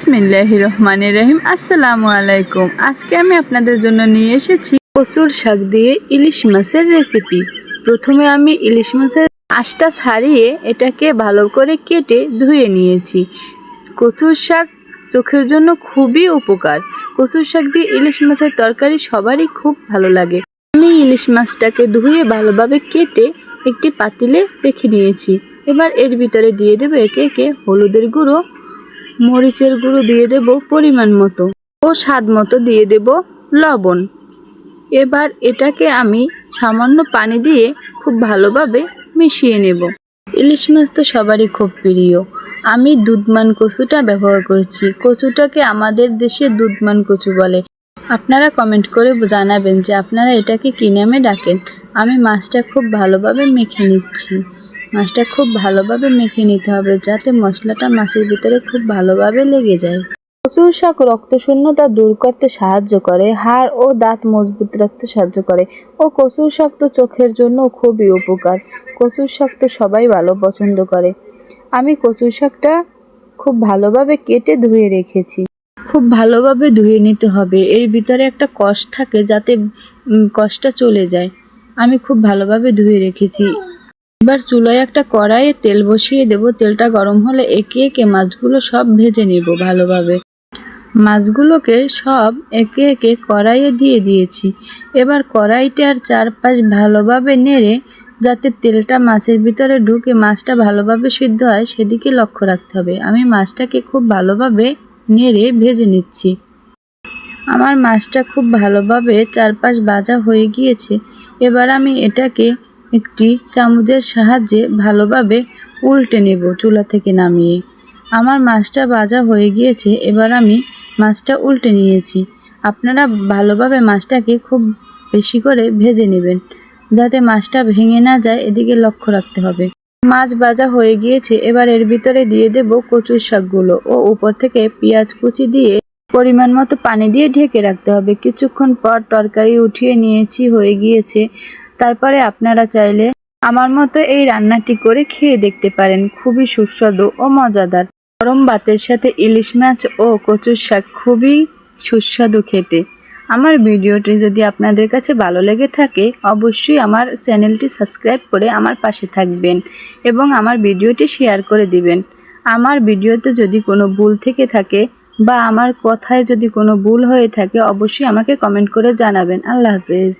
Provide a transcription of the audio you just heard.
বিসমিল্লাহি রহিম আসসালামু আলাইকুম। আজকে আমি আপনাদের জন্য নিয়ে এসেছি কচুর শাক দিয়ে ইলিশ মাছের রেসিপি। প্রথমে আমি ইলিশ মাছের আঁশটা ছাড়িয়ে এটাকে ভালো করে কেটে ধুয়ে নিয়েছি। কচুর শাক চোখের জন্য খুবই উপকার। কচুর শাক দিয়ে ইলিশ মাছের তরকারি সবারই খুব ভালো লাগে। আমি ইলিশ মাছটাকে ধুয়ে ভালোভাবে কেটে একটি পাতিলে রেখে নিয়েছি। এবার এর ভিতরে দিয়ে দেবো একে একে হলুদের গুঁড়ো মরিচের গুঁড়ো দিয়ে দেব পরিমাণ মতো ও স্বাদ মতো দিয়ে দেব লবণ। এবার এটাকে আমি সামান্য পানি দিয়ে খুব ভালোভাবে মিশিয়ে নেব। ইলিশ মাছ তো সবারই খুব প্রিয়। আমি দুধমান কচুটা ব্যবহার করছি। কচুটাকে আমাদের দেশে দুধমান কচু বলে। আপনারা কমেন্ট করে জানাবেন যে আপনারা এটাকে কী নামে ডাকেন। আমি মাছটা খুব ভালোভাবে মেখে নিচ্ছি। মাছটা খুব ভালোভাবে মেখে নিতে হবে যাতে মশলাটা মাছের ভিতরে খুব ভালোভাবে লেগে যায়। কচুর শাক রক্তশূন্যতা দূর করতে সাহায্য করে, হাড় ও দাঁত মজবুত রাখতে সাহায্য করে। ও কচুর শাক তো চোখের জন্য খুবই উপকার। কচুর শাক তো সবাই ভালো পছন্দ করে। আমি কচুর শাকটা খুব ভালোভাবে কেটে ধুয়ে রেখেছি। খুব ভালোভাবে ধুয়ে নিতে হবে। এর ভিতরে একটা কষ থাকে যাতে কষটা চলে যায়। আমি খুব ভালোভাবে ধুয়ে রেখেছি। এবার চুলায় একটা কড়াইয়ে তেল বসিয়ে দেব। তেলটা গরম হলে একে একে মাছগুলো সব ভেজে নেব ভালোভাবে। মাছগুলোকে সব একে একে কড়াইয়ে দিয়ে দিয়েছি। এবার কড়াইটার চারপাশ ভালোভাবে নেড়ে, যাতে তেলটা মাছের ভিতরে ঢুকে মাছটা ভালোভাবে সিদ্ধ হয়, সেদিকে লক্ষ্য রাখতে হবে। আমি মাছটাকে খুব ভালোভাবে নেড়ে ভেজে নিচ্ছি। আমার মাছটা খুব ভালোভাবে চারপাশ ভাজা হয়ে গিয়েছে। এবার আমি এটাকে একটি চামচের সাহায্যে ভালোভাবে উল্টে নেব চুলা থেকে নামিয়ে। আমার মাছটা ভাজা হয়ে গিয়েছে, এবার আমি মাছটা উল্টে নিয়েছি। আপনারা ভালোভাবে মাছটাকে খুব বেশি করে ভেজে নেবেন, যাতে মাছটা ভেঙে না যায়, এদিকে লক্ষ্য রাখতে হবে। মাছ ভাজা হয়ে গিয়েছে, এবার এর ভিতরে দিয়ে দেব কচুর শাকগুলো ও উপর থেকে পেঁয়াজ কুচি দিয়ে পরিমাণ মতো পানি দিয়ে ঢেকে রাখতে হবে। কিছুক্ষণ পর তরকারি উঠিয়ে নিয়েছি, হয়ে গিয়েছে তারপরে আপনারা চাইলে আমার মতো এই রান্নাটি করে খেয়ে দেখতে পারেন। খুবই সুস্বাদু ও মজাদার। গরম ভাতের সাথে ইলিশ মাছ ও কচুর শাক খুবই সুস্বাদু খেতে। আমার ভিডিওটি যদি আপনাদের কাছে ভালো লেগে থাকে, অবশ্যই আমার চ্যানেলটি সাবস্ক্রাইব করে আমার পাশে থাকবেন এবং আমার ভিডিওটি শেয়ার করে দিবেন। আমার ভিডিওতে যদি কোনো ভুল থেকে থাকে বা আমার কথায় যদি কোনো ভুল হয়ে থাকে, অবশ্যই আমাকে কমেন্ট করে জানাবেন। আল্লাহ হাফেজ।